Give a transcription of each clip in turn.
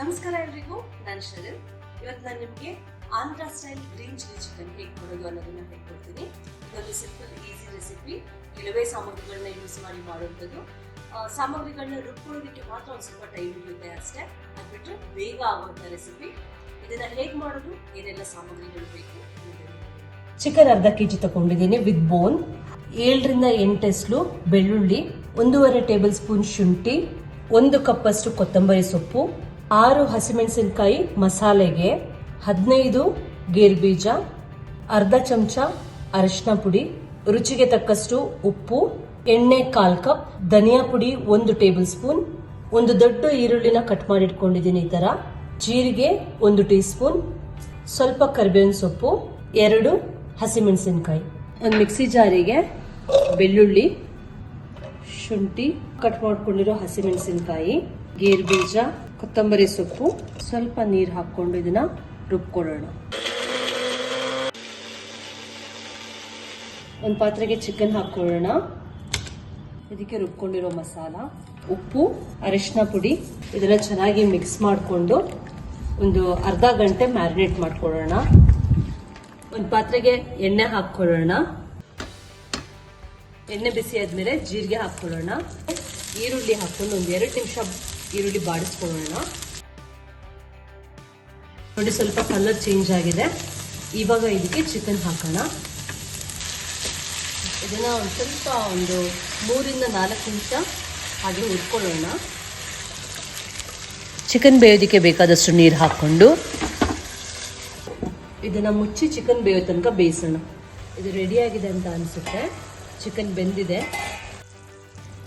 ನಮಸ್ಕಾರ ಎಲ್ರಿಗೂ, ನಾನು ಶರಣ್. ಇವತ್ತು ನಾನು ನಿಮಗೆ Andhra style green chilli chicken ಹೇಗೆ ಮಾಡೋದು ಅನ್ನೋದನ್ನ ಹೇಳ್ಕೊಡ್ತೀನಿ. ಇದೊಂದು ಸಿಂಪಲ್ ಈಸಿ ರೆಸಿಪಿ ಕೆಲವೇ ಸಾಮಗ್ರಿಗಳನ್ನ ಯೂಸ್ ಮಾಡಿ ಮಾಡುವಂಥದ್ದು. ಸಾಮಗ್ರಿಗಳನ್ನ ರುಬ್ಕೊಳ್ಳೋದಕ್ಕೆ ಮಾತ್ರ ಒಂದು ಸ್ವಲ್ಪ ಟೈಮ್ ಇರುತ್ತೆ ಅಷ್ಟೇ. ಅದ್ಬಿಟ್ಟು ಬೇಗ ಆಗುವಂಥ ರೆಸಿಪಿ ಇದನ್ನ ಹೇಗೆ ಮಾಡೋದು, ಏನೆಲ್ಲ ಸಾಮಗ್ರಿಗಳು ಬೇಕು ಚಿಕನ್ ಅರ್ಧ ಕೆ ಜಿ ತಗೊಂಡಿದ್ದೀನಿ ವಿತ್ ಬೋನ್ ಏಳರಿಂದ ಎಂಟು ಎಸ್ಲು ಬೆಳ್ಳುಳ್ಳಿ, ಒಂದೂವರೆ ಟೇಬಲ್ ಸ್ಪೂನ್ ಶುಂಠಿ, ಒಂದು ಕಪ್ಪಷ್ಟು ಕೊತ್ತಂಬರಿ ಸೊಪ್ಪು ಆರು ಹಸಿಮೆಣಸಿನಕಾಯಿ ಮಸಾಲೆಗೆ ಹದಿನೈದು ಗೇರುಬೀಜ ಅರ್ಧ ಚಮಚ ಅರಿಶಿನ ಪುಡಿ, ರುಚಿಗೆ ತಕ್ಕಷ್ಟು ಉಪ್ಪು, ಎಣ್ಣೆ ಕಾಲ್ ಕಪ್, ಧನಿಯಾ ಪುಡಿ ಒಂದು ಟೇಬಲ್ ಸ್ಪೂನ್, ಒಂದು ದೊಡ್ಡ ಈರುಳ್ಳಿನ ಕಟ್ ಮಾಡಿಟ್ಕೊಂಡಿದ್ದೀನಿ ಈ ತರ. ಜೀರಿಗೆ ಒಂದು ಟೀ ಸ್ಪೂನ್ ಸ್ವಲ್ಪ ಕರಿಬೇವಿನ ಸೊಪ್ಪು, ಎರಡು ಹಸಿಮೆಣಸಿನಕಾಯಿ. ಒಂದು ಮಿಕ್ಸಿ ಜಾರಿಗೆ ಬೆಳ್ಳುಳ್ಳಿ ಶುಂಠಿ, ಕಟ್ ಮಾಡ್ಕೊಂಡಿರೋ ಹಸಿಮೆಣಸಿನಕಾಯಿ, ಗೇರ್ ಬೀಜ, ಕೊತ್ತಂಬರಿ ಸೊಪ್ಪು, ಸ್ವಲ್ಪ ನೀರು ಹಾಕ್ಕೊಂಡು ಇದನ್ನ ರುಬ್ಕೊಳ್ಳೋಣ. ಒಂದು ಪಾತ್ರೆಗೆ ಚಿಕನ್ ಹಾಕೊಳ್ಳೋಣ ಇದಕ್ಕೆ ರುಬ್ಕೊಂಡಿರೋ ಮಸಾಲ, ಉಪ್ಪು ಅರಿಶಿನ ಪುಡಿ, ಇದನ್ನ ಚೆನ್ನಾಗಿ ಮಿಕ್ಸ್ ಮಾಡಿಕೊಂಡು ಒಂದು ಅರ್ಧ ಗಂಟೆ ಮ್ಯಾರಿನೇಟ್ ಮಾಡ್ಕೊಳ್ಳೋಣ. ಒಂದು ಪಾತ್ರೆಗೆ ಎಣ್ಣೆ ಹಾಕ್ಕೊಳ್ಳೋಣ. ಎಣ್ಣೆ ಬಿಸಿ ಆದ್ಮೇಲೆ ಜೀರಿಗೆ ಹಾಕ್ಕೊಳ್ಳೋಣ. ಈರುಳ್ಳಿ ಹಾಕೊಂಡು ಒಂದು ಎರಡು ನಿಮಿಷ ಈರುಳ್ಳಿ ಬಾಡಿಸ್ಕೊಳ್ಳೋಣ. ನೋಡಿ ಸ್ವಲ್ಪ ಕಲರ್ ಚೇಂಜ್ ಆಗಿದೆ. ಇವಾಗ ಇದಕ್ಕೆ ಚಿಕನ್ ಹಾಕೋಣ. ಇದನ್ನ ಒಂದು ಸ್ವಲ್ಪ ಒಂದು ಮೂರಿಂದ ನಾಲ್ಕು ನಿಮಿಷ ಹಾಗೆ ಹುರ್ಕೊಳ್ಳೋಣ. ಚಿಕನ್ ಬೇಯೋದಕ್ಕೆ ಬೇಕಾದಷ್ಟು ನೀರು ಹಾಕ್ಕೊಂಡು ಇದನ್ನ ಮುಚ್ಚಿ ಚಿಕನ್ ಬೇಯೋ ತನಕ ಬೇಯಿಸೋಣ. ಇದು ರೆಡಿ ಆಗಿದೆ ಅಂತ ಅನಿಸುತ್ತೆ. ಚಿಕನ್ ಬೆಂದಿದೆ.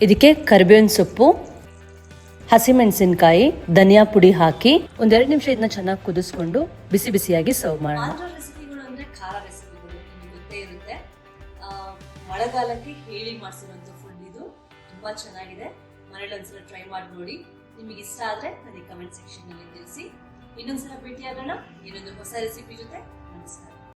ಇದಕ್ಕೆ ಕರಿಬೇವಿನ ಸೊಪ್ಪು, ಹಸಿಮೆಣಸಿನಕಾಯಿ, ಧನಿಯಾ ಪುಡಿ ಹಾಕಿ ಒಂದೆರಡು ನಿಮಿಷ ಇದನ್ನ ಚೆನ್ನಾಗಿ ಕುದಿಸ್ಕೊಂಡು ಬಿಸಿ ಬಿಸಿಯಾಗಿ ಸರ್ವ್ ಮಾಡೋಣ. ರೆಸಿಪಿಗಳು ಅಂದ್ರೆ ಖಾರ ರೆಸಿಪಿಗಳು ಇರುತ್ತೆ. ಮಳೆಗಾಲಕ್ಕೆ ಹೇಳಿ ಮಾಡಿಸಿರುವಂತ ಫುಡ್ ಇದು. ತುಂಬಾ ಚೆನ್ನಾಗಿದೆ. ಮನೇಲಿ ಒಂದ್ಸಲ ಟ್ರೈ ಮಾಡಿ ನೋಡಿ. ನಿಮಗೆ ಇಷ್ಟ ಆದ್ರೆ ನನಗೆ ಕಮೆಂಟ್ ಸೆಕ್ಷನ್ನಲ್ಲಿ ತಿಳಿಸಿ. ಇನ್ನೊಂದ್ಸಲ ಭೇಟಿಯಾಗೋಣ. ಇನ್ನೊಂದು ಹೊಸ ರೆಸಿಪಿ ಜೊತೆ. ನಮಸ್ಕಾರ.